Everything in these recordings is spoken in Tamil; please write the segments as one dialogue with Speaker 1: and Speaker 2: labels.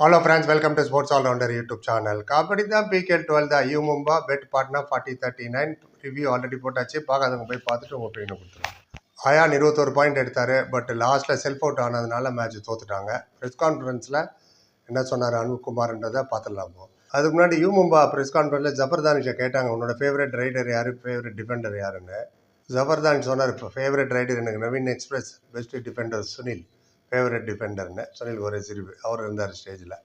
Speaker 1: Hello friends welcome to sports allrounder YouTube channel kabaddi தான் பிகேல் டுவெல் தான். U Mumba bed Patna forty thirty nine review already போட்டாச்சு. பார்க்காதவங்க போய் பார்த்துட்டு உங்கள் ஒப்பீனியன் கொடுத்துருவோம் அயான் இருபத்தொரு பாயிண்ட் எடுத்தார். பட் லாஸ்ட்டில் செல்ஃப் அவுட் ஆனதுனால மேட்ச் தோத்துட்டாங்க. ப்ரெஸ் கான்ஃபரன்ஸில் என்ன சொன்னார் அனுப்குமார்ன்றதை பார்த்துடலாமோ அதுக்கு முன்னாடி யூ மும்பா ப்ரெஸ் கான்ஃபரன்ஸில் ஜபர்தானிஷை கேட்டாங்க. உன்னோட ஃபேவரட் ரைடர் யார்? ஃபேவரட் டிஃபெண்டர் யாருன்னு. ஜபர்தான் சொன்னார் இப்போ ஃபேவரட் ரைடர் எனக்கு Naveen express best defender Sunil. Favourite டிஃபெண்டர்னு Sunil ஒரே சிரிப்பு அவர் இருந்தார் ஸ்டேஜில்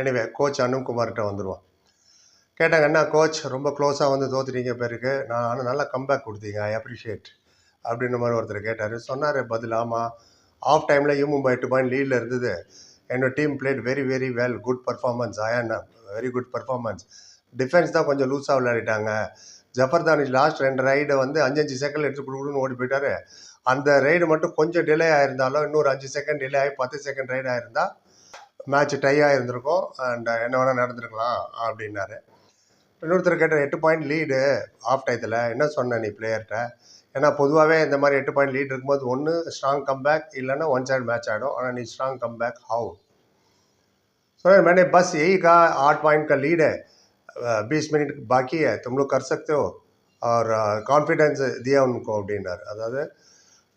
Speaker 1: எனிவே கோச் அனுப்குமார்கிட்ட வந்துடுவோம் கேட்டாங்க என்ன கோச் ரொம்ப க்ளோஸாக வந்து தோத்துட்டீங்க பேருக்கு நான் ஆனால் நல்லா கம்பேக் கொடுத்தீங்க. ஐ அப்ரிஷியேட் அப்படின்ற மாதிரி ஒருத்தர் கேட்டார். சொன்னார் பதில் ஆமாம் ஆஃப் டைமில் யூ மும்பை எட்டு பாயிண்ட் லீடில் இருந்தது. என்னோட team played very very well good performance Ayan very good performance defence தான் கொஞ்சம் லூஸாக விளையாடிட்டாங்க. ஜஃபர்தானிஷ் லாஸ்ட் ரெண்டு ரைடை வந்து அஞ்சஞ்சு செகண்ட் எடுத்து கொடுக்கணும்னு ஓடி போயிட்டாரு. அந்த ரைடு மட்டும் கொஞ்சம் டிலே ஆகிருந்தாலும் இன்னொரு அஞ்சு செகண்ட் டிலே ஆகி பத்து செகண்ட் ரைடு ஆகிருந்தால் மேட்ச் டை ஆகிருந்திருக்கும் அண்ட் என்ன வேணால் நடந்துருக்கலாம் அப்படின்னாரு. இன்னொருத்தர் கேட்டார் எட்டு பாயிண்ட் லீடு ஆஃப் டயத்தில் என்ன சொன்ன நீ பிளேயர்கிட்ட ஏன்னா பொதுவாகவே இந்த மாதிரி எட்டு பாயிண்ட் லீட் இருக்கும்போது ஒன்று ஸ்ட்ராங் கம்பேக் இல்லைன்னா ஒன் சைடு மேட்ச் ஆகிடும் ஆனால் நீ ஸ்ட்ராங் கம்பேக் ஹவு सर मैंने बस यही कहा आठ லீடு பீஸ் மினிட் है बीस मिनट बाकी है तुम लोग कर सकते हो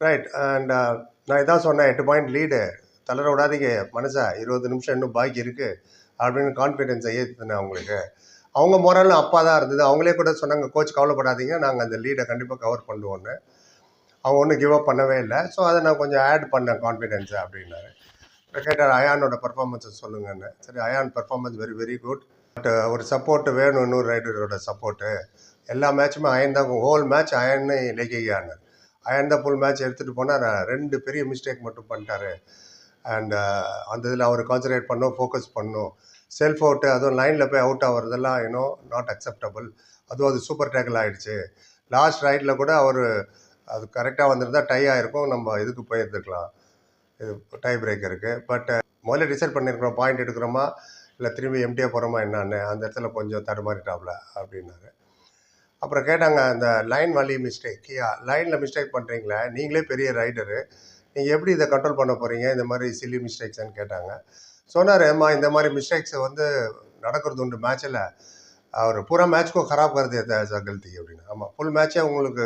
Speaker 1: ரைட் அண்ட் uh, நான் இதான் சொன்னேன் எட்டு பாயிண்ட் லீடு தளர விடாதீங்க மனசா இருபது நிமிஷம் இன்னும் பாக்கி இருக்குது அப்படின்னு கான்ஃபிடென்ஸை ஏற்றுனேன் அவங்களுக்கு. அவங்க மொரலும் அப்பா தான் இருந்தது. அவங்களே கூட சொன்னாங்க கோச் கவலைப்படாதீங்க நாங்கள் அந்த லீடை கண்டிப்பாக கவர் பண்ணுவோன்னு அவங்க ஒன்றும் கிவ் அப் பண்ணவே இல்லை. ஸோ அதை நான் கொஞ்சம் ஆட் பண்ணேன் கான்ஃபிடென்ஸை அப்படின்னாரு. கேட்டார் அயானோட பர்ஃபார்மன்ஸை சொல்லுங்கன்னு. சரி Ayan performance very very good but ஒரு சப்போர்ட்டு வேணும் இன்னொரு ரைடரோட சப்போர்ட்டு எல்லா மேட்சுமே அயன் தான் ஹோல் மேட்ச் அயன்னு இலக்கியானார் அயன் தான் ஃபுல் மேட்ச் எடுத்துகிட்டு போனால் ரெண்டு பெரிய மிஸ்டேக் மட்டும் பண்ணிட்டாரு. அண்ட் uh, அந்த இதில் அவர் கான்சன்ட்ரேட் பண்ணும் ஃபோக்கஸ் பண்ணும். செல்ஃப் அவுட்டு அதுவும் லைனில் போய் அவுட் ஆகிறதெல்லாம் யூனோ நாட் அக்செப்டபுள் அதுவும் அது சூப்பர் டேக்கிள் ஆகிடுச்சு லாஸ்ட் ரைட்டில் கூட அவர் அது கரெக்டாக வந்திருந்தால் டை ஆகிருக்கும் நம்ம இதுக்கு போயிருந்துக்கலாம். இது டை பிரேக்கருக்கு பட் முதல்ல டிசைட் பண்ணியிருக்கிறோம் பாயிண்ட் எடுக்கிறோமா? இல்லை திரும்பி எம்டியாக போகிறோமா என்னான்னு? அந்த இடத்துல கொஞ்சம் தடுமாறிட்டாப்ல அப்படின்னாரு. அப்புறம் கேட்டாங்க அந்த லைன் வழி மிஸ்டேக் கியா லைனில் மிஸ்டேக் பண்ணுறீங்களே நீங்களே பெரிய ரைடரு நீங்கள் எப்படி இதை கண்ட்ரோல் பண்ண போகிறீங்க இந்த மாதிரி சில்லி மிஸ்டேக்ஸ்ன்னு கேட்டாங்க. சொன்னார் ஏம்மா இந்த மாதிரி மிஸ்டேக்ஸை வந்து நடக்கிறது உண்டு. மேட்சில் அவர் பூரா மேட்ச்க்கும் கராப் வருது ஜகல்தி அப்படின்னு. ஆமாம் ஃபுல் மேட்சே உங்களுக்கு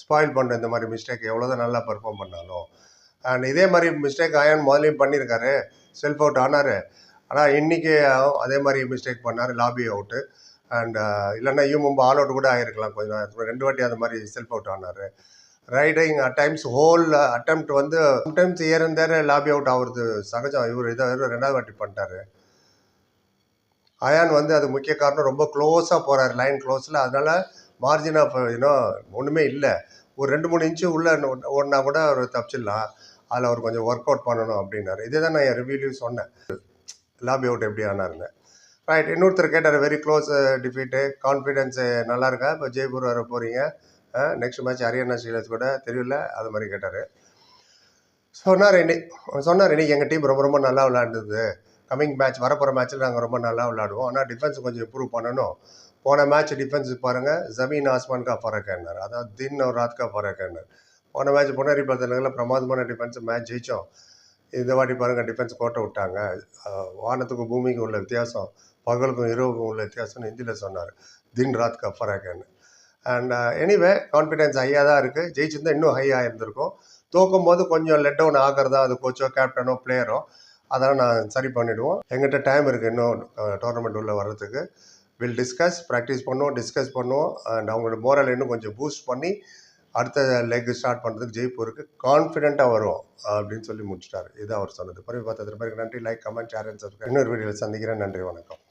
Speaker 1: ஸ்பாயில் பண்ணுற இந்த மாதிரி மிஸ்டேக் எவ்வளோ தான் நல்லா பர்ஃபார்ம் பண்ணாலும். அண்ட் இதே மாதிரி மிஸ்டேக் அயன் முதலையும் பண்ணியிருக்காரு செல்ஃப் அவுட் ஆனார். ஆனால் இன்றைக்கி அதே மாதிரி மிஸ்டேக் பண்ணார். லாபி அவுட்டு அண்ட் uh, இல்லைன்னா யூ ஆல் அவுட் கூட ஆகிருக்கலாம் கொஞ்சம் ரெண்டு வாட்டி அந்த மாதிரி செல்ஃப் அவுட் ஆனார். Raiding at times whole attempt வந்து sometimes here and there lobby out ஆகுறது சகஜம். இவர் இதை ரெண்டாவது வாட்டி பண்ணிட்டாரு. அயான் வந்து அது முக்கிய காரணம் ரொம்ப க்ளோஸாக போகிறார் லைன் க்ளோஸில் அதனால் மார்ஜின் ஆஃப் இன்னும் ஒன்றுமே இல்லை. ஒரு ரெண்டு மூணு இன்ச்சு உள்ளே ஓடினா கூட அவர் தப்பிச்சிடலாம். அதில் அவர் கொஞ்சம் ஒர்க் அவுட் பண்ணணும் அப்படின்னாரு. இதே தான் நான் என் ரிவ்யூலையும் சொன்னேன். லாபி அவுட் எப்படி ஆனாருன்னு. ரைட் இன்னொருத்தர் கேட்டார் வெரி க்ளோஸ் டிஃபீட்டு கான்ஃபிடென்ஸு நல்லா இருக்கா? இப்போ ஜெய்ப்பூர் வர போகிறீங்க நெக்ஸ்ட் மேட்ச் ஹரியானா சீலர்ஸ் கூட தெரியல அது மாதிரி கேட்டார். சொன்னார் இன்னி சொன்னார் இன்னைக்கு எங்கள் டீம் ரொம்ப ரொம்ப நல்லா விளாண்டுது கம்மிங் மேட்ச் வரப்போகிற மேட்ச்சில் நாங்கள் ரொம்ப நல்லா விளாடுவோம் ஆனால் டிஃபென்ஸ் கொஞ்சம் இம்ப்ரூவ் பண்ணணும். போன மேட்ச் டிஃபென்ஸ் பாருங்கள் ஜமீன் ஆஸ்மான் கா ஃபரக்கன்னார் அதாவது தின் ஒரு ராத் கா ஃபரக்கன்னார் போன மேட்ச் பொன்னரி பத்திரங்களில் பிரமாதமான டிஃபென்ஸ் மேட்ச் ஜெயித்தோம் இந்த வாட்டி பாருங்கள் டிஃபென்ஸ் கோட்டை விட்டாங்க. வானத்துக்கும் பூமிக்கும் உள்ள வித்தியாசம் பகலுக்கும் இரவுக்கும் உள்ள வித்தியாசம்னு ஹிந்தியில் சொன்னார். தின் ராத் கா ஃபரக்கன்னு அண்ட் எனிவே கான்ஃபிடென்ஸ் ஹையாக தான் இருக்குது ஜெயிச்சிருந்தால் இன்னும் ஹையாக இருந்திருக்கும். தோக்கும் போது கொஞ்சம் லெட் டவுன் ஆகிறதா அது கோச்சோ கேப்டனோ பிளேயரோ அதெல்லாம் நான் சரி பண்ணிவிடுவோம் எங்கிட்ட டைம் இருக்குது இன்னும் டோர்னமெண்ட் உள்ளே வர்றதுக்கு. வில் டிஸ்கஸ் ப்ராக்டிஸ் பண்ணுவோம் டிஸ்கஸ் பண்ணுவோம். அண்ட் அவங்களோட மோரல் இன்னும் கொஞ்சம் பூஸ்ட் பண்ணி அடுத்த லெக் ஸ்டார்ட் பண்ணுறதுக்கு ஜெய்ப்பூருக்கு கான்ஃபிடென்ட்டாக வரும் அப்படின்னு சொல்லி முடிச்சிட்டார். இதுதான் அவர் சொன்னது. பிறகு பார்த்தது பிறகு நன்றி. Like comment share and subscribe இன்னொரு வீடியோவில் சந்திக்கிறேன். நன்றி. வணக்கம்.